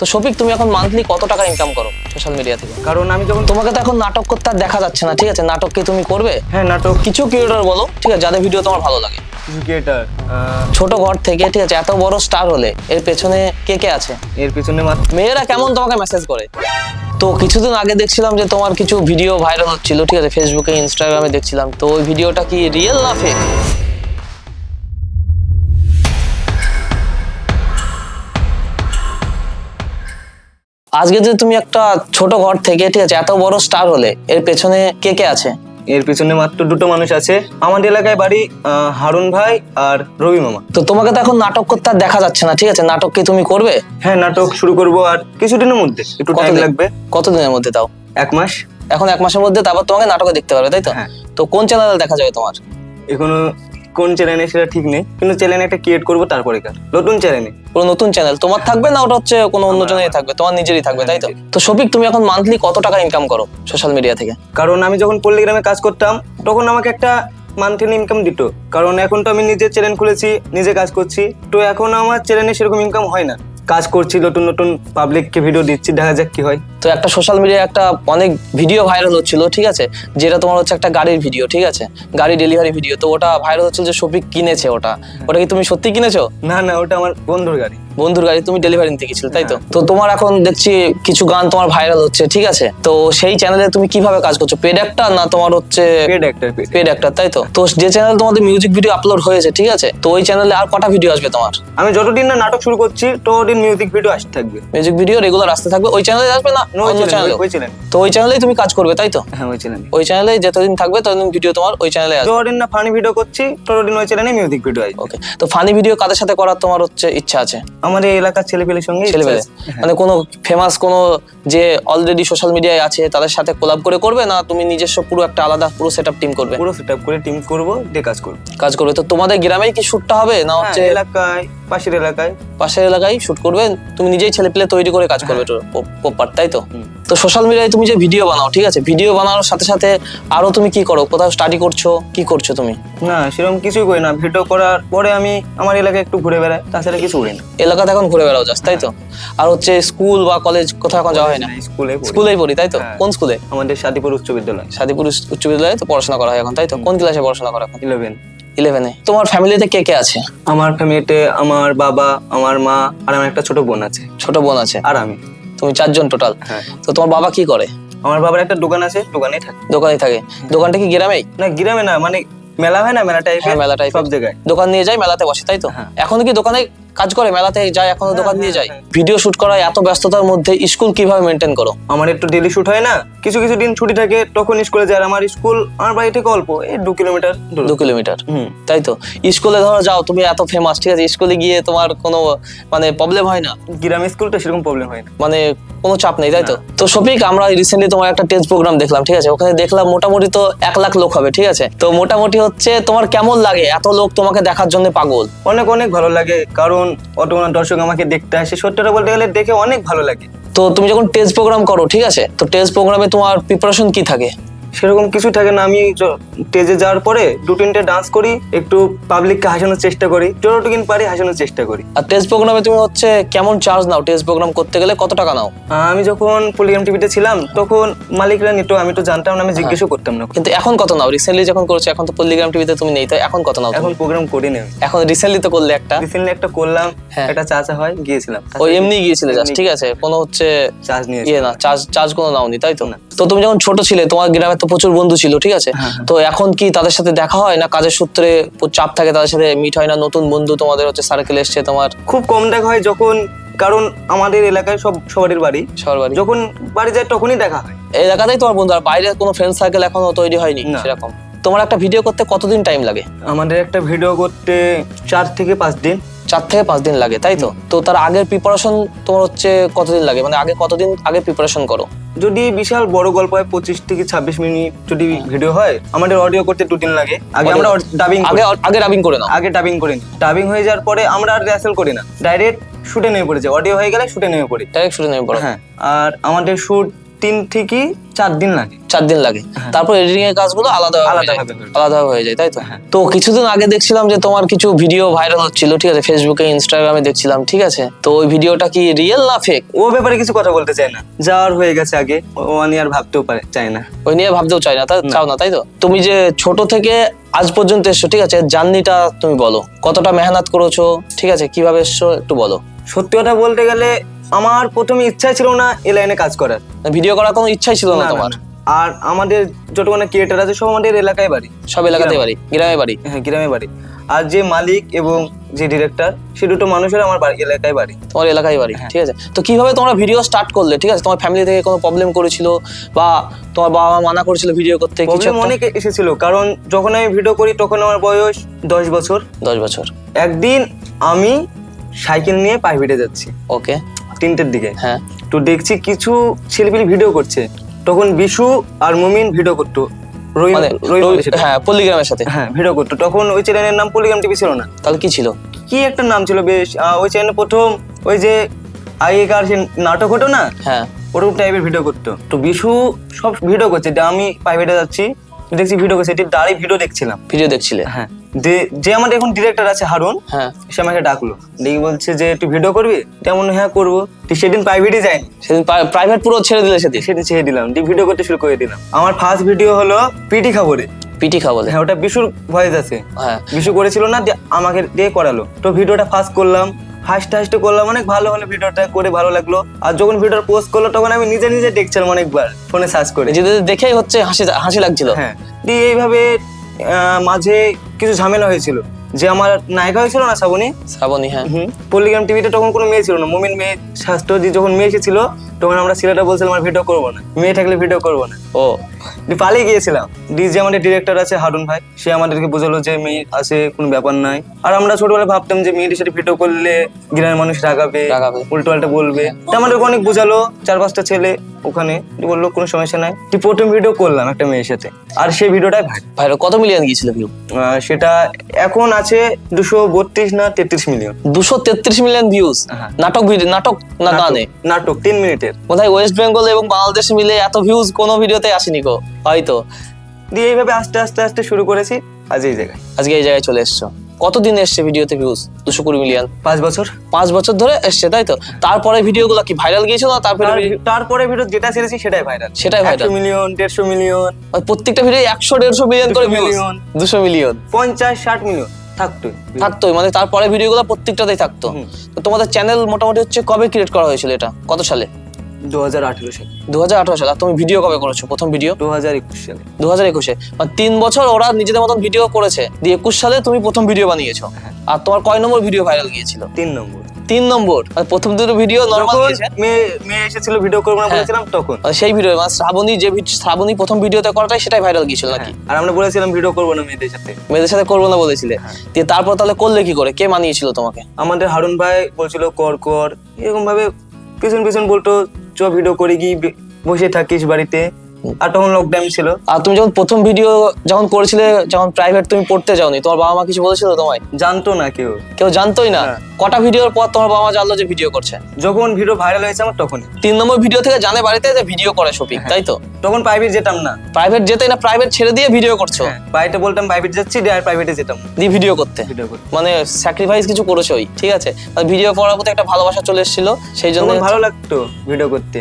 তো শফিক তুমি এখন মান্থলি কত টাকা ইনকাম করো সোশ্যাল মিডিয়া থেকে? কারণ আমি যখন তোমাকে তো এখন নাটক করতে আর দেখা যাচ্ছে না ঠিক আছে? নাটক কি তুমি করবে? হ্যাঁ নাটক। কিছু ক্রিয়েটর বলো ঠিক আছে যাদের ভিডিও তোমার ভালো লাগে। ক্রিয়েটার ছোট ঘর থেকে ঠিক আছে এত বড় স্টার হলে এর পেছনে কে কে আছে? এর পেছনে মেয়েরা কেমন তোমাকে মেসেজ করে? তো কিছুদিন আগে দেখছিলাম যে তোমার কিছু ভিডিও ভাইরাল হচ্ছিল ঠিক আছে ফেসবুকে ইনস্টাগ্রামে দেখছিলাম। তো ওই ভিডিওটা কি রিয়েল না ফেক আজকে যে তুমি একটা ছোট ঘর থেকে ঠিক আছে এত বড় স্টার হলে এর পেছনে কে কে আছে? এর পিছনে মাত্র দুটো মানুষ আছে। আমাদের এলাকায় বাড়ি আহ, হারুন ভাই আর রবি মামা। তো তোমাকে তো এখন নাটক করতে আর দেখা যাচ্ছে না ঠিক আছে? নাটক কি তুমি করবে? হ্যাঁ নাটক শুরু করব আর কিছুদিনের মধ্যে একটু টাইম কতদিন? লাগবে। কতদিনের মধ্যে তাও? এক মাস। এখন এক মাসের মধ্যে তারপর তোমাকে নাটকে দেখতে পারবে তাই তো? হ্যাঁ। তো কোন চ্যানেলে দেখা যাবে তোমার? এখনও কোন চ্যানেলে সেটা ঠিক নেই কিন্তু চ্যানেল একটা ক্রিয়েট করব তারপরে কার? নতুন চ্যানেলে পুরো নতুন চ্যানেল তোমার থাকবে না ওটা হচ্ছে কোনো অন্য জনেরই থাকবে তোমার নিজেরই থাকবে তাই তো? তো শফিক তুমি এখন মান্থলি কত টাকা ইনকাম করো সোশ্যাল মিডিয়া থেকে? কারণ আমি যখন পল্লীগ্রামে কাজ করতাম তখন আমাকে একটা মান্থলি ইনকাম দিত। কারণ এখন তো আমি নিজের চ্যানেল খুলেছি নিজে কাজ করছি। তো এখন আমার চ্যানেলে সেরকম ইনকাম হয় না। কাজ করছি নতুন নতুন পাবলিককে ভিডিও দিচ্ছি দেখা যাক কি হয়। তো একটা সোশ্যাল মিডিয়ায় একটা অনেক ভিডিও ভাইরাল হচ্ছিল ঠিক আছে? যেটা তোমার হচ্ছে একটা গাড়ির ভিডিও ঠিক আছে? গাড়ি ডেলিভারি ভিডিও তো ওটা ভাইরাল হচ্ছিল যে শফিক কিনেছে ওটা। ওটা কি তুমি সত্যি কিনেছো? না না ওটা আমার বন্ধুর গাড়ি। বন্ধুর গাড়ি তুমি ডেলিভারি নিতে গেছিলে তাই তো? তো তোমার এখন দেখছি কিছু গান তোমার ভাইরাল হচ্ছে ঠিক আছে? তো সেই চ্যানেলে তুমি কীভাবে কাজ করছ? পেড একটা না তোমার হচ্ছে পেড অ্যাক্টর পেড পেড একটা তাই তো? তো যে চ্যানেল তোমাদের মিউজিক ভিডিও আপলোড হয়েছে ঠিক আছে? তো ওই চ্যানেলে আর কটা ভিডিও আসবে তোমার? আমি যতদিন না নাটক শুরু করছি ততদিন মিউজিক ভিডিও আসতে থাকবে। মিউজিক ভিডিও রেগুলার আসতে থাকবে ওই চ্যানেলে আসবে না? ওই চ্যানেলে ওই চ্যানেল তো ওই চ্যানেলেই তুমি কাজ করবে তাই তো? হ্যাঁ ওই চ্যানেল ওই চ্যানেলে যতদিন থাকবে ততদিন ভিডিও তোমার ওই চ্যানেলে আসবে। যতদিন না ফানি ভিডিও করছি ততদিন ওই চ্যানেলে মিউজিক ভিডিও আসবে। ওকে তো ফানি ভিডিও কাদের সাথে করার তোমার হচ্ছে ইচ্ছা আছে? আমাদের এলাকার ছেলেপেলের সঙ্গে ছেলেবেলে মানে কোনো ফেমাস কোনো যে অলরেডি সোশ্যাল মিডিয়ায় আছে তাদের সাথে কোলাব করে করবে না তুমি নিজস্ব পুরো একটা আলাদা পুরো সেটআপ টিম করবে? পুরো সেট করে টিম করব দিয়ে কাজ করব। কাজ করবে। তো তোমাদের গ্রামেই কি শুটটা হবে না হ্যাঁ, হচ্ছে এলাকায় পাশের এলাকায়। পাশের এলাকায় শুট করবে? তুমি নিজেই ছেলে পেলে তৈরি করে কাজ করবে প্রপার তাই তো? তো? তো সোশ্যাল মিডিয়ায় তুমি যে ভিডিও বানাও ঠিক আছে? ভিডিও বানানোর সাথে সাথে আরও তুমি কি করো? কোথাও স্টাডি করছ? কি করছ তুমি? না সেরকম কিছুই করি না। ভিডিও করার পরে আমি আমার এলাকায় একটু ঘুরে বেড়াই তাছাড়া কিছু করি না। এলাকাতে এখন ঘুরে বেড়াও যাস তাই তো? আর হচ্ছে স্কুল বা কলেজ কোথাও এখন যাওয়া হয় না? স্কুলে। স্কুলেই পড়ি। তাই তো? হ্যাঁ। কোন স্কুলে আমাদের সাদিপুর উচ্চ বিদ্যালয়। সাদিপুর উচ্চ বিদ্যালয়ে তো পড়াশোনা করা হয় এখন তাই তো? কোন ক্লাসে পড়াশোনা করা এখন? ইলেভেন ইলেভেনে তোমার ফ্যামিলিতে কে কে আছে? আমার ফ্যামিলিতে আমার বাবা আমার মা আর আমার একটা ছোট বোন আছে। ছোট বোন আছে। আর আমি। তুমি চারজন টোটাল হ্যাঁ। তো তোমার বাবা কি করে? আমার বাবার একটা দোকান আছে দোকানেই থাকে। দোকানে থাকে। দোকানটা কি গ্রামেই? না গ্রামে না মানে মেলা হয় না মেলা টাইপের হ্যাঁ, মেলা type-এর। সব জায়গায়। দোকান নিয়ে যায় মেলাতে বসে তাই তো? এখন কি দোকানে কাজ করে মেলাতে যায় এখনও দোকান নিয়ে যায়। হ্যাঁ, ভিডিও শুট করা এত ব্যস্ততার মধ্যে স্কুল কীভাবে মেনটেন করো? আমার একটু ডেলি শুট হয় না কিছু কিছু দিন ছুটি থাকে তখন স্কুলে যায় আমার স্কুল আমার বাড়ি থেকে অল্প এই দু কিলোমিটার দু কিলোমিটার? হুম। তাই তো? স্কুলে ধরো যাও তুমি এত ফেমাস ঠিক আছে? স্কুলে গিয়ে তোমার কোনো মানে প্রবলেম হয় না? গ্রামে স্কুলটা সেরকম প্রবলেম হয় না। মানে কোনো চাপ নেই তাই তো? তো শফিক আমরা রিসেন্টলি তোমার একটা টেস্ট প্রোগ্রাম দেখলাম ঠিক আছে? ওখানে দেখলাম মোটামুটি তো এক লাখ লোক হবে ঠিক আছে? তো মোটামুটি হচ্ছে তোমার কেমন লাগে? এত লোক তোমাকে দেখার জন্য পাগল। অনেক অনেক ভালো লাগে কারণ অত দর্শক আমাকে দেখতে আসে। সত্যটা বলতে গেলে দেখে অনেক ভালো লাগে। তো তুমি যখন টেস্ট প্রোগ্রাম করো, ঠিক আছে? তো টেস্ট প্রোগ্রামে তোমার প্রিপারেশন কি থাকে? সেরকম কিছু থাকে না আমি স্টেজে যাওয়ার পরে দু তিনটে ডান্স করি একটু পাবলিককে হাসানোর চেষ্টা করি যতটুকুন পারি হাসানোর চেষ্টা করি। আর টেস্ট প্রোগ্রামে তুমি হচ্ছে কেমন চার্জ নাও? টেস্ট প্রোগ্রাম করতে গেলে কত টাকা নাও? আমি যখন পলিগ্রাম টিভিতে ছিলাম তখন মালিকরা নিত আমি তো জানতাম না আমি জিজ্ঞেসও করতাম না। কিন্তু এখন কত নাও? রিসেন্টলি যখন করছ এখন তো পল্লিগ্রাম টিভিতে তুমি নেই তাই এখন কত নাও এখন প্রোগ্রাম করি না এখন রিসেন্টলি তো করলে একটা। রিসেন্টলি একটা করলাম হ্যাঁ। একটা চাচা হয় গিয়েছিলাম। ওই এমনি গিয়েছিলে জাস্ট ঠিক আছে? কোনো হচ্ছে চার্জ নিয়ে ইয়ে না চার্জ চার্জ কোনো নাও নাওনি তাই তো? না। তো তুমি যখন ছোট ছিলে তোমার গ্রামে তো প্রচুর বন্ধু ছিল ঠিক আছে? হ্যাঁ, তো এখন কি তাদের সাথে দেখা হয় না কাজের সূত্রে চাপ থাকে তাদের সাথে মিট হয় না? নতুন বন্ধু তোমাদের হচ্ছে সার্কেল এসছে তোমার? খুব কম দেখা হয় যখন কারণ আমাদের এলাকায় সব সবারই বাড়ি। সবার বাড়ি। যখন বাড়ি যায় তখনই দেখা হয়। এই এলাকাতেই তোমার বন্ধু আর বাইরে কোনো ফ্রেন্ড সার্কেল এখনও তৈরি হয়নি। সেরকম। তোমার একটা ভিডিও করতে কতদিন টাইম লাগে? আমাদের একটা ভিডিও করতে চার থেকে পাঁচ দিন। চার থেকে পাঁচ দিন লাগে তাই তো? তো তার আগের প্রিপারেশন তোমার হচ্ছে কতদিন লাগে? মানে আগে কতদিন আগে প্রিপারেশন করো? যদি বিশাল বড় গল্প হয় পঁচিশ থেকে ছাব্বিশ মিনিট যদি ভিডিও হয় আমাদের অডিও করতে দু দিন লাগে। আগে আমরা ডাবিং আগে আগে ডাবিং করে না আগে ডাবিং করি। ডাবিং হয়ে যাওয়ার পরে আমরা আর রিহার্সেল করি না। ডাইরেক্ট শুটে নেমে পড়েছে। অডিও হয়ে গেলে শুটে নেমে পড়ি। ডাইরেক্ট শুটে নেমে পড়ে। হ্যাঁ আর আমাদের শুট তিন থেকে চার দিন লাগে। চার দিন লাগে। তারপর এডিটিং এর কাজগুলো আলাদা আলাদা হয়ে। আলাদা হয়ে যায় তাই তো? হ্যাঁ। তো কিছুদিন আগে দেখছিলাম যে তোমার কিছু ভিডিও ভাইরাল হচ্ছিল ঠিক আছে? ফেসবুকে ইনস্টাগ্রামে দেখছিলাম ঠিক আছে? তো ওই ভিডিওটা কি রিয়েল না ফেক ও ব্যাপারে কিছু কথা বলতে চায় না। যাওয়ার হয়ে গেছে আগে ও নিয়ে আর ভাবতেও পারে চায় না। ওই নিয়ে ভাবতেও চাই না তা চাও না তাই তো? তুমি যে ছোট থেকে আজ পর্যন্ত এসছো ঠিক আছে? জার্নিটা তুমি বলো। কতটা মেহনত করেছ ঠিক আছে? কীভাবে এসছো একটু বলো। সত্যি কথা বলতে গেলে আমার প্রথমে ইচ্ছা ছিল না এ লাইনে কাজ করার। ভিডিও করার কোনো ইচ্ছাই ছিল না তোমার? আর আমাদের যতক্ষণ ক্রিয়েটার আছে সব আমাদের এলাকায় বাড়ি। সব এলাকাতে বাড়ি গ্রামে বাড়ি? হ্যাঁ গ্রামে বাড়ি। আর যে মালিক এবং যে ডিরেক্টর সে দুটো মানুষের আমার বাড়ি এলাকায় বাড়ি। তোমার এলাকায় বাড়ি হ্যাঁ। ঠিক আছে? তো কীভাবে তোমরা ভিডিও স্টার্ট করলে ঠিক আছে? তোমার ফ্যামিলি থেকে কোনো প্রবলেম করেছিল বা তোমার বাবা মা মানা করেছিল ভিডিও করতে কিছু অনেক এসেছিল কারণ যখন আমি ভিডিও করি তখন আমার বয়স দশ বছর। দশ বছর। একদিন আমি সাইকেল নিয়ে হেঁটে যাচ্ছি। ওকে তিনটের দিকে। হ্যাঁ। তো দেখছি কিছু ছেলেপিলি ভিডিও করছে। তখন বিশু আর মুমিন ভিডিও করতো। মানে। হ্যাঁ সাথে। হ্যাঁ ভিডিও করতো। তখন ওই চ্যানেলের নাম পলিগ্রাম টিভি ছিল না। তাহলে কি ছিল? কি একটা নাম ছিল বেশ। ওই চ্যানেলে প্রথম ওই যে আগেকার সে নাটক হতো না? হ্যাঁ। ওরকম টাইপের ভিডিও করতো। তো বিশু সব ভিডিও করছে। যে আমি প্রাইভেটে যাচ্ছি। দেখছি ভিডিও করছে এটি দাঁড়িয়ে ভিডিও দেখছিলাম। ভিডিও দেখছিলে? হ্যাঁ। যে যে আমাদের এখন ডিরেক্টর আছে হারুন হ্যাঁ। সে আমাকে ডাকলো। দেখি বলছে যে তুই ভিডিও করবি? তেমন হ্যাঁ করব। তুই সেদিন প্রাইভেটে যায়নি। সেদিন প্রাইভেট পুরো ছেড়ে দিলে সেদিন? সেদিন ছেড়ে দিলাম। দিয়ে ভিডিও করতে শুরু করে দিলাম। আমার ফার্স্ট ভিডিও হলো পিটি খবরে পিটি খা হ্যাঁ ওটা বিশুর ভয়েস আছে। হ্যাঁ। বিশু করেছিল না দিয়ে আমাকে দিয়ে করালো। তো ভিডিওটা ফার্স্ট করলাম। হাসতে হাসতে করলাম অনেক ভালো হলো ভিডিওটা করে ভালো লাগল। আর যখন ভিডিওটা পোস্ট করল তখন আমি নিজে নিজে দেখছিলাম অনেকবার ফোনে সার্চ করে। নিজেদের দেখেই হচ্ছে হাসি হাসি লাগছিল। হ্যাঁ। দিয়ে এইভাবে আহ, মাঝে কিছু ঝামেলা হয়েছিল। যে আমার নায়িকা হয়েছিল না শ্রাবণী? শ্রাবণী হ্যাঁ। হুম। পল্লিগ্রাম টিভিতে তখন কোনো মেয়ে ছিল না। মুমিন মেয়ে স্বাস্থ্য যখন মেয়ে এসেছিল তখন আমরা ছেলেটা বলছিলাম আর ভিডিও করব না। মেয়ে থাকলে ভিডিও করব না। ও। পালিয়ে গিয়েছিলাম। যে আমাদের ডিরেক্টর আছে হারুন ভাই। সে আমাদেরকে বোঝালো যে মেয়ে আছে কোনো ব্যাপার নাই। আর আমরা ছোটবেলায় ভাবতাম যে মেয়েদের সাথে ভিডিও করলে গ্রামের মানুষ রাগাবে রাগাবে। উল্টো পাল্টা বলবে। তো আমাদেরকে অনেক বোঝালো চার পাঁচটা ছেলে ওখানে। বলল কোনো সমস্যা নাই। তুই প্রথম ভিডিও করলাম একটা মেয়ের সাথে। আর সেই ভিডিওটাই ভাই ভাই কত মিলিয়ন গিয়েছিল ভিউ সেটা এখন আছে দুশো বত্রিশ না তেত্রিশ মিলিয়ন দুশো তেত্রিশ মিলিয়ন ভিউজ হ্যাঁ। নাটক ভিডিও নাটক না গানে? নাটক তিন মিনিটের। বোধহয় ওয়েস্ট বেঙ্গল এবং বাংলাদেশ মিলে এত ভিউজ কোনো ভিডিওতে আসেনি গো। হয়তো। দিয়ে এইভাবে আস্তে আস্তে আস্তে শুরু করেছি আজ এই জায়গায়। আজকে এই জায়গায় চলে এসছো। কতদিন এসছে ভিডিওতে ভিউজ দুশো কুড়ি মিলিয়ন পাঁচ বছর। পাঁচ বছর ধরে এসছে তাই তো? তারপরে ভিডিওগুলো কি ভাইরাল গিয়েছিল না তারপরে তারপরে ভিডিও যেটা ছেড়েছি সেটাই ভাইরাল সেটাই। একশো মিলিয়ন দেড়শো মিলিয়ন প্রত্যেকটা ভিডিও একশো দেড়শো মিলিয়ন করে 200 ভিউজ দুশো মিলিয়ন পঞ্চাশ ষাট মিলিয়ন থাকতো থাকতোই মানে তারপরে ভিডিওগুলো প্রত্যেকটাতেই থাকতো। তো তোমাদের চ্যানেল মোটামুটি হচ্ছে কবে ক্রিয়েট করা হয়েছিল এটা? কত সালে? দু হাজার আঠেরো সালে। দু হাজার আঠারো সালে। আর তুমি ভিডিও কবে করেছ? প্রথম ভিডিও দু হাজার একুশ সালে। দু হাজার একুশে। মানে তিন বছর ওরা নিজেদের মতন ভিডিও করেছে। দিয়ে একুশ সালে তুমি প্রথম ভিডিও বানিয়েছো। হ্যাঁ। আর তোমার কয় নম্বর ভিডিও ভাইরাল গিয়েছিল? তিন নম্বর। তিন নম্বর। আর প্রথম দুটো ভিডিও নর্মাল মেয়ে মেয়ে এসেছিল ভিডিও করব না হ্যাঁ। বলেছিলাম তখন। আর সেই ভিডিও মানে শ্রাবণী যে শ্রাবণী প্রথম ভিডিওতে করাটাই সেটাই ভাইরাল গিয়েছিল নাকি? হ্যাঁ। আর আমরা বলেছিলাম ভিডিও করব না মেয়েদের সাথে। মেয়েদের সাথে করব না বলেছিলে। দিয়ে তারপর তাহলে করলে কি করে? কে মানিয়েছিল তোমাকে? আমাদের হারুন ভাই বলছিল কর কর। এরকম ভাবে পিছন পিছন বলতো চ ভিডিও করে গিয়ে বসে থাকিস বাড়িতে। আর তখন লকডাউন ছিল। আর তুমি যখন প্রথম ভিডিও যখন করেছিলে যখন প্রাইভেট তুমি পড়তে যাওনি তোমার বাবা মা কিছু বলেছিল তোমায়? জানতো না কেউ। কেউ জানতোই না? না। কটা ভিডিওর পর তোমার বাবা মা জানলো যে ভিডিও করছে? যখন ভিডিও ভাইরাল হয়েছে আমার তখনই। তিন নম্বর ভিডিও থেকে জানে বাড়িতে যে ভিডিও করে শপিং হ্যাঁ। তাই তো? তখন প্রাইভেট যেতাম না। প্রাইভেট যেতেই না প্রাইভেট ছেড়ে দিয়ে ভিডিও করছ? হ্যাঁ, বাড়িতে বলতাম প্রাইভেট যাচ্ছি আর প্রাইভেটে যেতাম। দিয়ে ভিডিও করতে? মানে স্যাক্রিফাইস কিছু করেছোই ঠিক আছে? ভিডিও করার প্রতি একটা ভালোবাসা চলে এসেছিল সেই জন্য ভালো লাগতো ভিডিও করতে।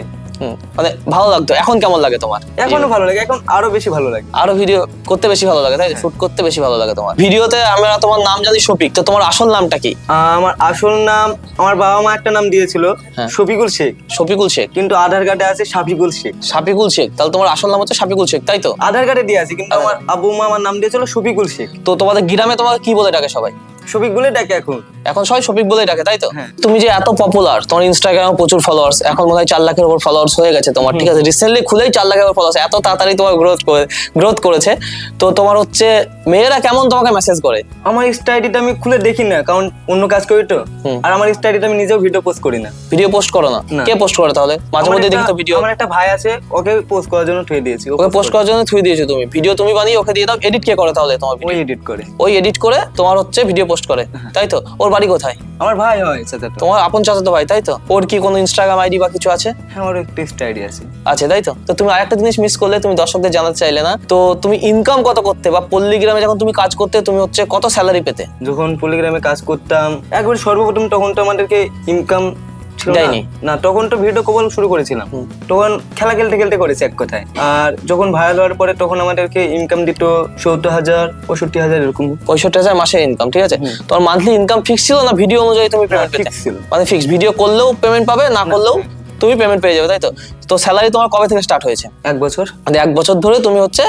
মানে ভালো লাগতো। এখন কেমন লাগে তোমার? এখনও ভালো লাগে এখন আরও বেশি ভালো লাগে। আরও ভিডিও করতে বেশি ভালো লাগে তাই শুট করতে বেশি ভালো লাগে তোমার। ভিডিওতে আমরা তোমার নাম জানি শফিক তো তোমার আসল নামটা কি? আমার আসল নাম আমার বাবা মা একটা নাম দিয়েছিল হ্যাঁ। শফিকুল শেখ। শফিকুল শেখ? কিন্তু আধার কার্ডে আছে শাফিকুল শেখ। শাফিকুল শেখ তাহলে তোমার আসল নাম হচ্ছে শাফিকুল শেখ তাই তো? আধার কার্ডে দিয়ে আছে কিন্তু আমার আব্বু মা আমার নাম দিয়েছিল শফিকুল শেখ। তো তোমাদের গ্রামে তোমাকে কি বলে ডাকে সবাই? শফিক বলে ডাকে এখন। এখন সবাই শফিক বলে ডাকে তাই তো? হ্যাঁ। তুমি যে এত পপুলার তোমার ইনস্টাগ্রামে প্রচুর ফলোয়ার্স এখন মনে হয় চার লাখের উপর ফলোয়ার্স হয়ে গেছে তোমার ঠিক আছে? রিসেন্টলি খুলেই চার লাখের উপর ফলোয়ার্স এত তাড়াতাড়ি তোমার গ্রোথ করে গ্রোথ করেছে। তো তোমার হচ্ছে মেয়েরা কেমন তোমাকে মেসেজ করে? আমার স্টাইডিটা আমি খুলে দেখি না কারণ অন্য কাজ করি তো। আর আমার স্টাইডিটা আমি নিজেও ভিডিও পোস্ট করি না। ভিডিও পোস্ট করো না। কে পোস্ট করে তাহলে? মাঝে মধ্যে দেখি তো ভিডিও আমার একটা ভাই আছে ওকে পোস্ট করার জন্য ঠুয়ে দিয়েছি। ওকে পোস্ট করার জন্য থুই দিয়েছ তুমি। ভিডিও তুমি বানিয়ে ওকে দিয়ে দাও। এডিট কে করে তাহলে তোমার ওই এডিট করে। ওই এডিট করে তোমার হচ্ছে ভিডিও পোস্ট করে। তাই তো? ওর বাড়ি কোথায়? আমার ভাই হয় সাথে তোমার আপন চাচাতো ভাই তাই তো? ওর কি কোনো ইনস্টাগ্রাম আইডি বা কিছু আছে? হ্যাঁ আমার একটু আইডিয়া আছে। আছে তাই তো? তো তুমি আরেকটা জিনিস মিস করলে তুমি দর্শকদের জানাতে চাইলে না তো তুমি ইনকাম কত করতে বা পল্লীগ্রামে যখন তুমি কাজ করতে তুমি হচ্ছে কত স্যালারি পেতে? যখন পলিগ্রামে কাজ করতাম একবার সর্বপ্রথম তখন তো আমাদেরকে ইনকাম ছিল না। তখন তো ভিডিও কবল শুরু করেছিলাম। তখন খেলা খেলতে খেলতে করেছে এক কথায়। আর যখন ভাইরাল হওয়ার পরে তখন আমাদেরকে ইনকাম দিত সত্তর হাজার পঁয়ষট্টি হাজার এরকম। পঁয়ষট্টি হাজার মাসের ইনকাম ঠিক আছে? তোমার মান্থলি ইনকাম ফিক্স ছিল না? ভিডিও অনুযায়ী তুমি পেমেন্ট ফিক্স ছিল। মানে ফিক্স ভিডিও করলেও পেমেন্ট পাবে না করলেও তুমি পেমেন্ট পেয়ে যাবে তাই তো? তো স্যালারি তোমার কবে থেকে স্টার্ট হয়েছে? এক বছর। মানে এক বছর ধরে তুমি হচ্ছে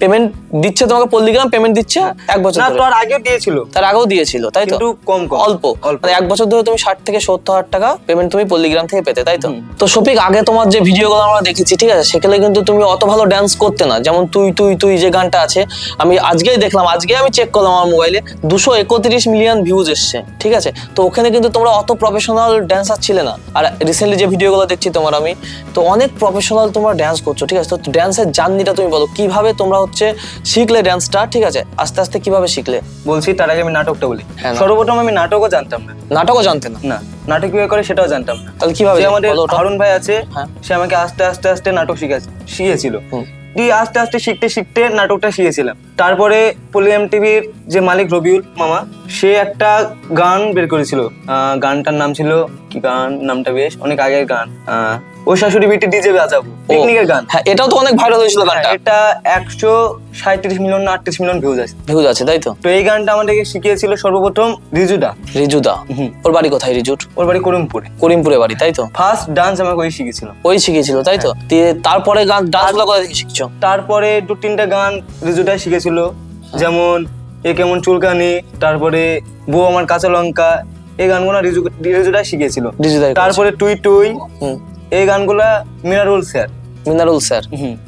পেমেন্ট দিচ্ছে তোমাকে পল্লিগ্রাম পেমেন্ট দিচ্ছে এক বছর না ধরে। তো আর আগেও দিয়েছিল। তার আগেও দিয়েছিল তাই তো? কিন্তু কম কম অল্প। অল্প। মানে এক বছর ধরে তুমি ষাট থেকে সত্তর হাজার টাকা পেমেন্ট তুমি পল্লিগ্রাম থেকে পেতে তাই তো। তো শফিক আগে তোমার যে ভিডিওগুলো আমরা দেখেছি ঠিক আছে সেখানে কিন্তু তুমি অত ভালো ড্যান্স করতে না। যেমন তুই তুই তুই যে গানটা আছে আমি আজকেই দেখলাম আজকে আমি চেক করলাম আমার মোবাইলে দুশো একত্রিশ মিলিয়ন ভিউজ এসছে ঠিক আছে? তো ওখানে কিন্তু তোমরা অত প্রফেশনাল ড্যান্সার ছিলে না। আর রিসেন্টলি যে ভিডিওগুলো দেখছি তোমার আমি তো অনেক প্রফেশনাল তোমরা ড্যান্স করছ ঠিক আছে? তো ড্যান্সের জার্নিটা তুমি বলো কীভাবে তোমরা হচ্ছে শিখলে ড্যান্সটা ঠিক আছে? আস্তে আস্তে কীভাবে শিখলে? বলছি তার আগে আমি নাটকটা বলি। হ্যাঁ। সর্বপ্রথম আমি নাটকও জানতাম না। নাটকও জানতে না? না নাটক কীভাবে করে সেটাও জানতাম না। তাহলে কীভাবে যে আমাদের বলো ওটা? হারুন ভাই আছে হ্যাঁ। সে আমাকে আস্তে আস্তে আস্তে নাটক শিখা শিখিয়েছিল। হুম। দিয়ে আস্তে আস্তে শিখতে শিখতে নাটকটা শিখেছিলাম। তারপরে পলিএম টিভির যে মালিক রবিউল মামা সে একটা গান বের করেছিল। আহ, গানটার নাম ছিল কি গান? নামটা বেশ অনেক আগের গান। আহ, ও শাশুড়ি বিটি ডিজে বাজাবো পিকনিকের গান। হ্যাঁ এটাও তো অনেক ভাইরাল হয়েছিল গানটা। এটা একশো সাঁত্রিশ মিলিয়ন না আটত্রিশ মিলিয়ন ভিউজ আছে। ভিউজ আছে তাই তো? তো এই গানটা আমাদেরকে শিখিয়েছিল সর্বপ্রথম রিজুদা। রিজুদা। ওর বাড়ি কোথায় রিজুর? ওর বাড়ি করিমপুরে। করিমপুরে বাড়ি তাই তো? ফার্স্ট ডান্স আমাকে ওই শিখেছিল ওই শিখেছিল তাই তো? দিয়ে তারপরে গান ডান্সগুলো কোথা থেকে শিখছো? তারপরে দু তিনটা গান রিজুটাই শিখেছিল। যেমন এ কেমন চুলকানি তারপরে বউ আমার কাঁচা লঙ্কা এই গানগুলো রিজু রিজুটাই শিখেছিল তারপরে টুই টুই এই গানগুলা মিনারুল স্যার। মিনারুল স্যার?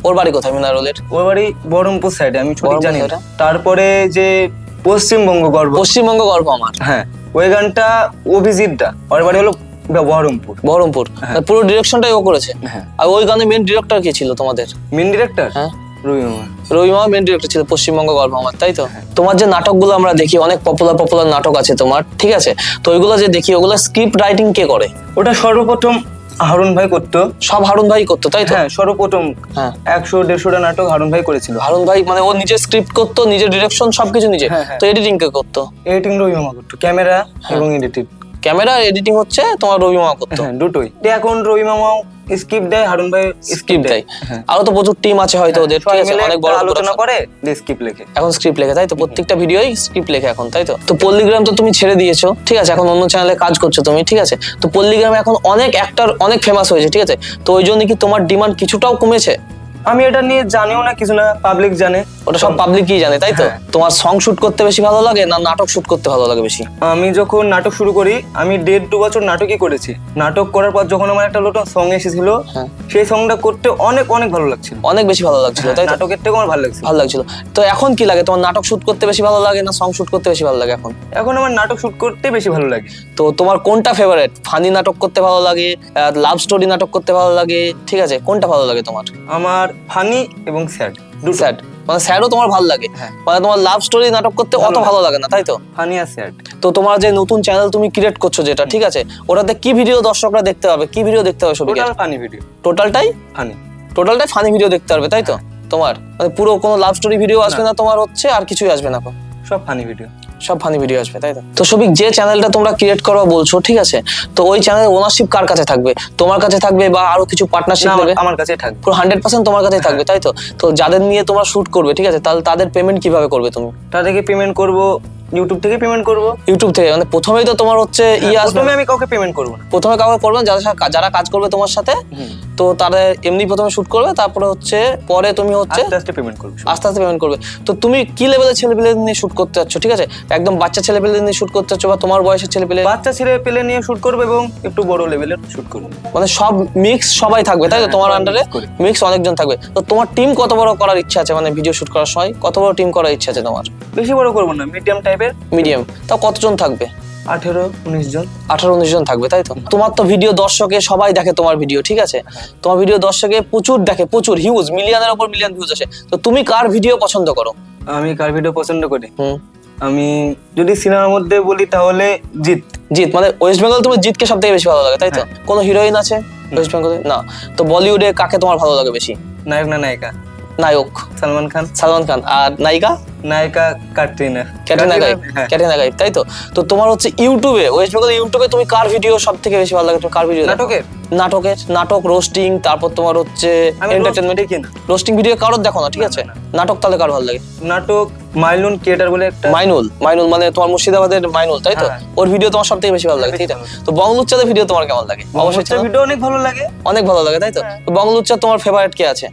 ওর বাড়ি কোথায় মিনারুলের? ওর বাড়ি বহরমপুর সাইডে আমি সঠিক জানি না। তারপরে যে পশ্চিমবঙ্গ গর্ব। পশ্চিমবঙ্গ গর্ব আমার। হ্যাঁ ওই গানটা অভিজিৎ দা ওর বাড়ি হলো বহরমপুর। বহরমপুর? মানে পুরো ডিরেকশনটাই ও করেছে? হ্যাঁ। আর ওই গানের মেন ডিরেক্টর কে ছিল তোমাদের? মেন ডিরেক্টর হ্যাঁ। রবি মামা। রবি মামা মেন ডিরেক্টর ছিল পশ্চিমবঙ্গ গল্প আমার তাই তো? তোমার যে নাটকগুলো আমরা দেখি অনেক পপুলার পপুলার নাটক আছে তোমার ঠিক আছে? তো ওইগুলো যে দেখি ওগুলো স্ক্রিপ্ট রাইটিং কে করে? ওটা সর্বপ্রথম হারুন ভাই করতো। সব হারুন ভাই করতো তাই তো? হ্যাঁ সর্বপ্রথম হ্যাঁ। একশো দেড়শোটা নাটক হারুন ভাই করেছিল। হারুন ভাই মানে ও নিজে স্ক্রিপ্ট করতো নিজের ডিরেকশন সবকিছু নিজে। হ্যাঁ, হ্যাঁ। তো এডিটিং কে করতো? এডিটিং রবি মামা করতো ক্যামেরা এবং এডিটিং ক্যামেরা এডিটিং হচ্ছে তোমার রবি মামা করতো। হ্যাঁ দুটোই। এখন রবি মামাও স্কিপ দেয় হারুন ভাই স্ক্রিপ্ট দেয়। হ্যাঁ। আরও তো প্রচুর টিম আছে হয়তো ওদের ঠিক আছে অনেক বড় আলোচনা। করে দিয়ে স্কিপ লেখে। এখন স্ক্রিপ্ট লেখে তাই তো? প্রত্যেকটা ভিডিওই স্ক্রিপ্ট লেখে এখন তাই তো? তো পল্লীগ্রাম তো তুমি ছেড়ে দিয়েছ ঠিক আছে? এখন অন্য চ্যানেলে কাজ করছ তুমি ঠিক আছে? তো পল্লীগ্রামে এখন অনেক অ্যাক্টর অনেক ফেমাস হয়েছে ঠিক আছে? তো ওই জন্য কি তোমার ডিমান্ড কিছুটাও কমেছে? আমি এটা নিয়ে জানিও না কিছু না পাবলিক জানে। ওটা সব পাবলিকই জানে তাই তো? হ্যাঁ। তোমার সং শুট করতে বেশি ভালো লাগে না নাটক শুট করতে ভালো লাগে বেশি? আমি যখন নাটক শুরু করি আমি দেড় দু বছর নাটকই করেছি। নাটক করার পর যখন আমার একটা নতুন সং এসেছিল। সেই সংটা করতে অনেক অনেক ভালো লাগছিল। অনেক বেশি ভালো লাগছিল তাই নাটকের থেকে আমার ভালো লাগছিল। ভালো লাগছিল। তো এখন কি লাগে? তোমার নাটক শুট করতে বেশি ভালো লাগে না সং শুট করতে বেশি ভালো লাগে এখন? এখন আমার নাটক শুট করতে বেশি ভালো লাগে। তো তোমার কোনটা ফেভারিট ফানি নাটক করতে ভালো লাগে লাভ স্টোরি নাটক করতে ভালো লাগে ঠিক আছে? কোনটা ভালো লাগে তোমার? আমার ফানি এবং স্যাড দুটো। স্যাড। মানে স্যাডও তোমার ভালো লাগে। হ্যাঁ। মানে তোমার লাভ স্টোরি নাটক করতে অত ভালো লাগে। না তাই তো? ফানি আর স্যাড। তো তোমার যে নতুন চ্যানেল তুমি ক্রিয়েট করছ যেটা ঠিক আছে ওটাতে কি ভিডিও দর্শকরা দেখতে পাবে? কি ভিডিও দেখতে হবে সবাইকে টোটাল ফানি ভিডিও টোটালটাই ফানি টোটালটাই ফানি ভিডিও দেখতে পারবে তাই তো? তোমার? মানে পুরো কোনো লাভ স্টোরি ভিডিও আসবে না তোমার হচ্ছে আর কিছুই আসবে না সব ফানি ভিডিও সব ফানি ভিডিও আসবে তাই তো? তো সবিক যে চ্যানেলটা তোমরা ক্রিয়েট করো বলছো ঠিক আছে? তো ওই চ্যানেল ওনারশিপ কার কাছে থাকবে? তোমার কাছে থাকবে বা আরও কিছু পার্টনারশিপ আমার- আমার কাছে থাকবে। পুরো হান্ড্রেড পার্সেন্ট তোমার কাছে থাকবে তাই তো? তো যাদের নিয়ে তোমরা শুট করবে ঠিক আছে? তাহলে তাদের পেমেন্ট কীভাবে করবে তুমি? তাদেরকে পেমেন্ট করব ইউটিউব থেকে পেমেন্ট করব। ইউটিউব থেকে মানে প্রথমেই তো তোমার হচ্ছে ইয়ে আসবে। প্রথমে আমি কাউকে পেমেন্ট করব না। প্রথমে কাউকে করবেন যারা সাথে- যারা কাজ করবে তোমার সাথে তো তারা এমনি প্রথমে শুট করবে তারপরে হচ্ছে পরে তুমি হচ্ছে আস্তে আস্তে পেমেন্ট করব আস্তে আস্তে পেমেন্ট করবে। তো তুমি কি লেভেলের ছেলেপেলে নিয়ে শুট করতে যাচ্ছ ঠিক আছে? একদম বাচ্চা ছেলেপেলে নিয়ে শুট করতে যাচ্ছ বা তোমার বয়সের ছেলেপেলে? বাচ্চা ছেলে পেলে নিয়ে শুট করব এবং একটু বড় লেভেলের শুট করব। মানে সব মিক্স সবাই থাকবে তাই তো? হ্যাঁ, তোমার আন্ডারে mix করে। মিক্স অনেকজন থাকবে। তো তোমার টিম কত বড় করার ইচ্ছা আছে? মানে ভিডিও শুট করার সময় কত বড় টিম করার ইচ্ছা আছে তোমার? বেশি বড় করব না মিডিয়াম টাইপের মিডিয়াম। তাও কতজন থাকবে? আঠেরো উনিশ জন। আঠারো উনিশ জন থাকবে তাই তো? তোমার তো ভিডিও দর্শকে সবাই দেখে তোমার ভিডিও ঠিক আছে? তোমার ভিডিও দর্শকে প্রচুর দেখে প্রচুর হিউজ মিলিয়নের উপর মিলিয়ন ভিউজ আসে। তো তুমি কার ভিডিও পছন্দ করো? আমি কার ভিডিও পছন্দ করি? আমি যদি সিনেমার মধ্যে বলি তাহলে জিৎ। জিৎ মানে ওয়েস্ট বেঙ্গল তুমি জিতকে সব থেকে বেশি ভালো লাগে তাই তো? হ্যাঁ। কোনো হিরোইন আছে ওয়েস্ট বেঙ্গলে না। তো বলিউডে কাকে তোমার ভালো লাগে বেশি? নায়ক না নায়িকা? নায়ক। সালমান খান। সালমান খান। আর নায়িকা? নায়িকা ক্যাটরিনা হ্যাঁ। ক্যাটরিনা কাইফ তাই তো? তো তোমার হচ্ছে ইউটিউবে ওয়েস্ট বেঙ্গল ইউটিউবে তুমি কার ভিডিও সব থেকে বেশি ভালো লাগে? তুমি কার ভিডিও নাটকের? নাটকের। নাটক রোস্টিং তারপর তোমার হচ্ছে এন্টারটেনমেন্ট রোস্টিং ভিডিও কারোর দেখো না ঠিক আছে? নাটক তাহলে কার ভালো লাগে? নাটক মাইলুন ক্রিয়েটার বলে একটা। মাইনুল। মাইনুল মানে তোমার মুর্শিদাবাদের মাইনুল তাই তো? হ্যাঁ। ওর ভিডিও তোমার সব থেকে বেশি ভালো লাগে ঠিক আছে তো বংলুচ্চাদের ভিডিও তোমার কেমন লাগে? অবশ্যই ভিডিও অনেক ভালো লাগে। অনেক ভালো লাগে তাই তো? তো বংলুচ্চা তোমার ফেভারিট কে আছে?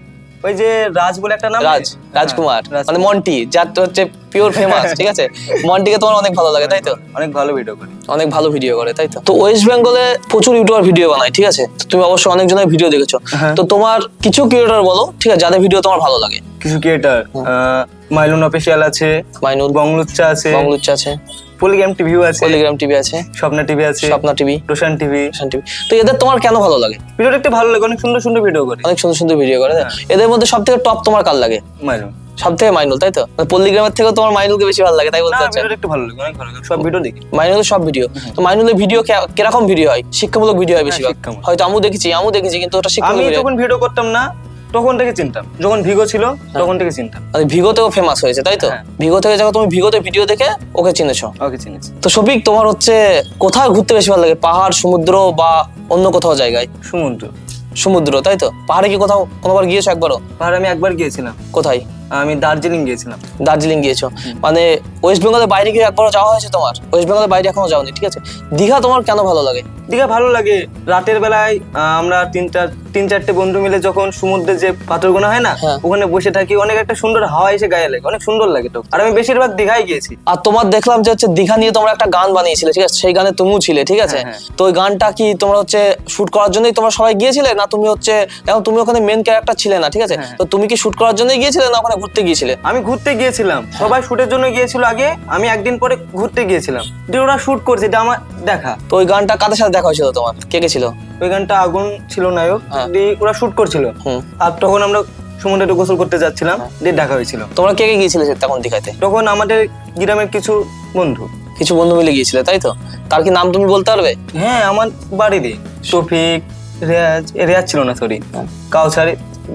ওই যে রাজ বলে একটা নাম রাজ রাজকুমার হ্যাঁ, মানে মন্টি যার তো হচ্ছে পিওর ফেমাস ঠিক আছে? মন্টিকে তোমার অনেক ভালো লাগে তাই তো? অনেক ভালো ভিডিও করে। অনেক ভালো ভিডিও করে তাই তো? তো ওয়েস্ট বেঙ্গলে প্রচুর ইউটিউবার ভিডিও বানায় ঠিক আছে? তুমি অবশ্যই অনেক জনের ভিডিও দেখেছ। হ্যাঁ। তো তোমার কিছু ক্রিয়েটর বলো ঠিক আছে যাদের ভিডিও তোমার ভালো লাগে? কিছু ক্রিয়েটার মাইলুন অফিসিয়াল আছে মাইনুল বংলুচ্চা আছে। বংলুচ্চা আছে। পলিগ্রাম টিভিও আছে। টেলিগ্রাম টিভি আছে। স্বপ্না টিভি আছে। Swapna TV. Roshan TV. TV. তো এদের তোমার কেন ভালো লাগে? ভালো লাগে অনেক সুন্দর সুন্দর ভিডিও করে। অনেক সুন্দর সুন্দর ভিডিও করে। হ্যাঁ। এদের মধ্যে সব থেকে টপ তোমার কার লাগে? মাইলুন সব থেকে মাইনুল তাই তো? মানে পল্লীগ্রামের থেকে তোমার মাইনুলকে বেশি ভালো লাগে তাই বলতে ভিডিওটা একটু ভালো লাগে অনেক ভালো লাগে। সব ভিডিও দেখি। মাইনুলের সব ভিডিও তো মাইনুলের ভিডিও কীরকম ভিডিও হয়? শিক্ষামূলক ভিডিও হয় বেশিরভাগ। হ্যাঁ, হয়তো আমু দেখেছি আমু দেখেছি কিন্তু ওটা আমি শিক্ষামূলক ভিডিও যখন ভিডিও করতাম না তখন থেকে চিনতাম। যখন ভিগো ছিল তখন থেকে চিনতাম। ভিগো ভিগোতেও ফেমাস হয়েছে তাই তো? হ্যাঁ। ভিগো থেকে যখন তুমি ভিগোতে ভিডিও দেখে ওকে চিনেছো? ওকে চিনেছি। তো সবিক তোমার হচ্ছে কোথায় ঘুরতে বেশি ভালো লাগে? পাহাড় সমুদ্র বা অন্য কোথাও জায়গায়? সমুদ্র। সমুদ্র তাই তো? পাহাড়ে কি কোথাও কোনোবার গিয়েছো একবারও? পাহাড়ে আমি একবার গিয়েছিলাম। কোথায়? আমি দার্জিলিং গিয়েছিলাম। দার্জিলিং গিয়েছো? মানে ওয়েস্ট বেঙ্গলের বাইরে গিয়ে একবারও যাওয়া হয়েছে তোমার? ওয়েস্ট বেঙ্গলের বাইরে এখনও যাওনি ঠিক আছে? দীঘা তোমার কেন ভালো লাগে? দীঘা ভালো লাগে। রাতের বেলায় আমরা তিনটা তিন চারটে বন্ধু মিলে যখন সমুদ্রে যে পাথরগুলো হয় না হ্যাঁ। ওখানে বসে থাকি অনেক একটা সুন্দর হাওয়া এসে গায়ে লাগে অনেক সুন্দর লাগে তো। আর আমি বেশিরভাগ দীঘায় গিয়েছি। আর তোমার দেখলাম যে হচ্ছে দীঘা নিয়ে তোমরা একটা গান বানিয়েছিলে ঠিক আছে? সেই গানে তুমিও ছিলে ঠিক আছে? হ্যাঁ, তো ওই গানটা কি তোমরা হচ্ছে শুট করার জন্যই তোমরা সবাই গিয়েছিলে? না তুমি হচ্ছে এখন তুমি ওখানে মেন ক্যারেক্টার ছিলে না ঠিক আছে? হ্যাঁ। তো তুমি কি শুট করার জন্যই গিয়েছিলে না ওখানে ঘুরতে গিয়েছিলে? আমি ঘুরতে গিয়েছিলাম। হ্যাঁ। সবাই শুটের জন্য গিয়েছিল আগে। আমি একদিন পরে ঘুরতে গিয়েছিলাম। দিয়ে ওরা শুট করছে এটা আমার দেখা। তো ওই গানটা কাদের সাথে দেখা হয়েছিল তোমার? কে কে ছিল ওই গানটা আগুন ছিল নায়ক হ্যাঁ। দিয়ে ওরা শুট করছিল। আর তখন আমরা সমুদ্রে একটু গোসল করতে যাচ্ছিলাম দিয়ে দেখা হয়েছিল। তোমরা কে কে গিয়েছিলে তখন দীঘাতে? তখন আমাদের গ্রামের কিছু বন্ধু। কিছু বন্ধু মিলে গিয়েছিলে তাই তো? তার কি নাম তুমি বলতে পারবে? হ্যাঁ আমার বাড়িরই শফিক রেয়াজ রেয়াজ ছিল না সরি হ্যাঁ। কাউসার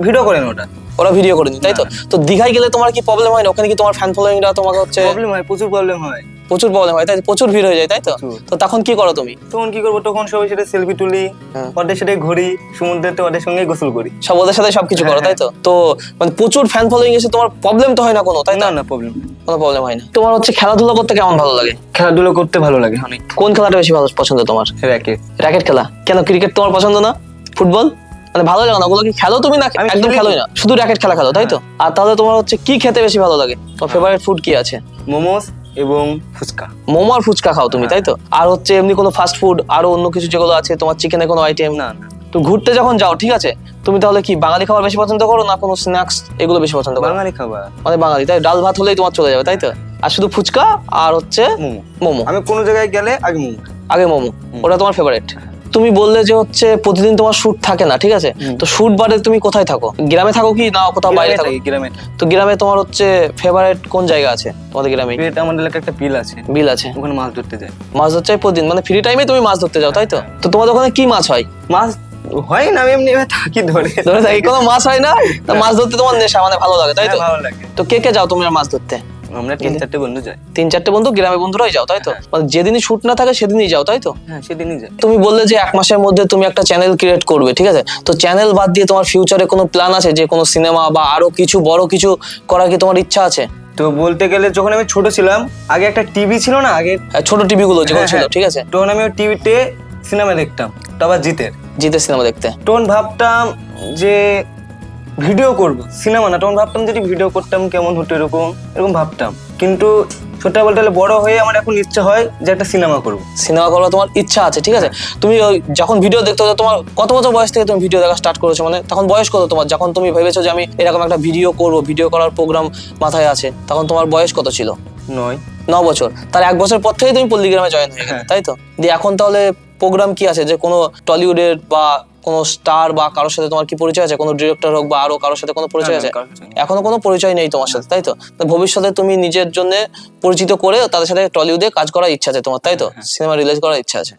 ভিডিও করেন ওটা। ওরা ভিডিও করেনি তাই তো? তো দীঘায় গেলে তোমার কি প্রবলেম হয় না? ওখানে কি তোমার ফ্যান ফলোয়িংরা তোমাকে হচ্ছে প্রবলেম হয় প্রচুর প্রবলেম হয়। প্রচুর প্রবলেম হয় তাই প্রচুর ভিড় হয়ে যায় তাই তো? তো তখন কি করো তুমি? তখন কি করব? তখন সবাই সেটা সেলফি তুলি হ্যাঁ। ওদের সাথে ঘুরি সমুদ্রেতে ওদের সঙ্গে গোসল করি। সব ওদের সাথে সবকিছু করো তাই তো? তো মানে প্রচুর ফ্যান ফলোয়িং এসে তোমার প্রবলেম তো হয় না কোনো তাই না না না। প্রবলেম কোনো প্রবলেম হয় না। তোমার হচ্ছে খেলাধুলা করতে কেমন ভালো লাগে? খেলাধুলো করতে ভালো লাগে অনেক। কোন খেলাটা বেশি ভালো পছন্দ তোমার? র্যাকেট র্যাকেট খেলা। কেন ক্রিকেট তোমার পছন্দ না? ফুটবল? মানে ভালো লাগে না ওগুলো কি খেলো তুমি না? একদম খেলি খেলোই না। শুধু র্যাকেট খেলা খেলো তাই তো? আর তাহলে তোমার হচ্ছে কি খেতে বেশি ভালো লাগে? তোমার ফেভারিট ফুড কি আছে? মোমোস এবং ফুচকা। মোমো আর ফুচকা খাও তুমি তাই তো? আর হচ্ছে এমনি কোনো ফাস্ট ফুড আরও অন্য কিছু যেগুলো আছে তোমার চিকেনের কোনো আইটেম না না। তো ঘুরতে যখন যাও ঠিক আছে? তুমি তাহলে কি বাঙালি খাবার বেশি পছন্দ করো না কোনো স্ন্যাক্স এগুলো বেশি পছন্দ করো? বাঙালি খাবার। মানে বাঙালি তাই? ডাল ভাত হলেই তোমার চলে যাবে তাই তো? আর শুধু ফুচকা আর হচ্ছে মোমো। মোমো। আমি কোনো জায়গায় গেলে আগে মোমো। আগে মোমো ওটা তোমার ফেভারিট তুমি বললে যে হচ্ছে প্রতিদিন তোমার শুট থাকে না ঠিক আছে? তো শুট বারে তুমি কোথায় থাকো? গ্রামে থাকো কি না কোথাও বাইরে থাকো? গ্রামে। তো গ্রামে তোমার হচ্ছে ফেভারিট কোন জায়গা আছে তোমাদের গ্রামে? আমাদের এলাকায় একটা বিল আছে। বিল আছে। ওখানে মাছ ধরতে যায় মাছ ধরতে হয় প্রতিদিন? মানে ফ্রি টাইমে তুমি মাছ ধরতে যাও তাই তো? তো তোমাদের ওখানে কি মাছ হয়? মাছ হয় না আমি এমনি থাকি ধরে। ধরে থাকি কোনো মাছ হয় না? মাছ ধরতে তোমার নেশা মানে ভালো লাগে তাই তো? হ্যাঁ, ভালো লাগে। তো কে কে যাও তুমি মাছ ধরতে? আমরা তিন চারটে বন্ধু যাই। তিন চারটে বন্ধু? গ্রামে বন্ধুরাই যাও তাই তো? মানে যেদিনই শুট না থাকে সেদিনই যাও তাই তো? হ্যাঁ সেদিনই যাই। তুমি বললে যে এক মাসের মধ্যে তুমি একটা চ্যানেল ক্রিয়েট করবে ঠিক আছে? তো চ্যানেল বাদ দিয়ে তোমার ফিউচারে কোনো প্ল্যান আছে? যে কোনো সিনেমা বা আরও কিছু বড় কিছু করার কি তোমার ইচ্ছা আছে? তো বলতে গেলে যখন আমি ছোট ছিলাম আগে একটা টিভি ছিল না আগে ছোট টিভি গুলো যেগুলো হ্যাঁ, ছিল হ্যাঁ। ঠিক আছে? তখন আমি টিভিতে সিনেমা দেখতাম আবার জিতের। জিতে সিনেমা দেখতে। তখন ভাবতাম যে ভিডিও করব সিনেমা না তখন ভাবতাম যদি ভিডিও করতাম কেমন হতো এরকম এরকম ভাবতাম। কিন্তু গেলে বড় হয়ে আমার এখন ইচ্ছা হয় যে একটা সিনেমা করব। সিনেমা করার তোমার ইচ্ছা আছে ঠিক আছে? তুমি ওই যখন ভিডিও দেখতে হতো তোমার কত বছর বয়স থেকে তুমি ভিডিও দেখা স্টার্ট করেছ? মানে তখন বয়স কত তোমার? যখন তুমি ভেবেছো যে আমি এরকম একটা ভিডিও করব ভিডিও করার প্রোগ্রাম মাথায় আছে তখন তোমার বয়স কত ছিল? নয়। ন বছর। তার এক বছর পর থেকেই তুমি পল্লিগ্রামে জয়েন হয়ে গেলে হ্যাঁ। তাই তো? দিয়ে এখন তাহলে প্রোগ্রাম কি আছে? যে কোনো টলিউডের বা কোনো স্টার বা কারোর সাথে তোমার কি পরিচয় আছে? কোনো ডিরেক্টর হোক বা আরও কারোর সাথে কোনো পরিচয় আছে। এখনও কোনো পরিচয় নেই তোমার সাথে তাই তো? ভবিষ্যতে তুমি নিজের জন্য পরিচিত করে তাদের সাথে টলিউডে কাজ করার ইচ্ছা আছে তোমার তাই তো? হ্যাঁ, সিনেমা রিলিজ করার ইচ্ছা আছে।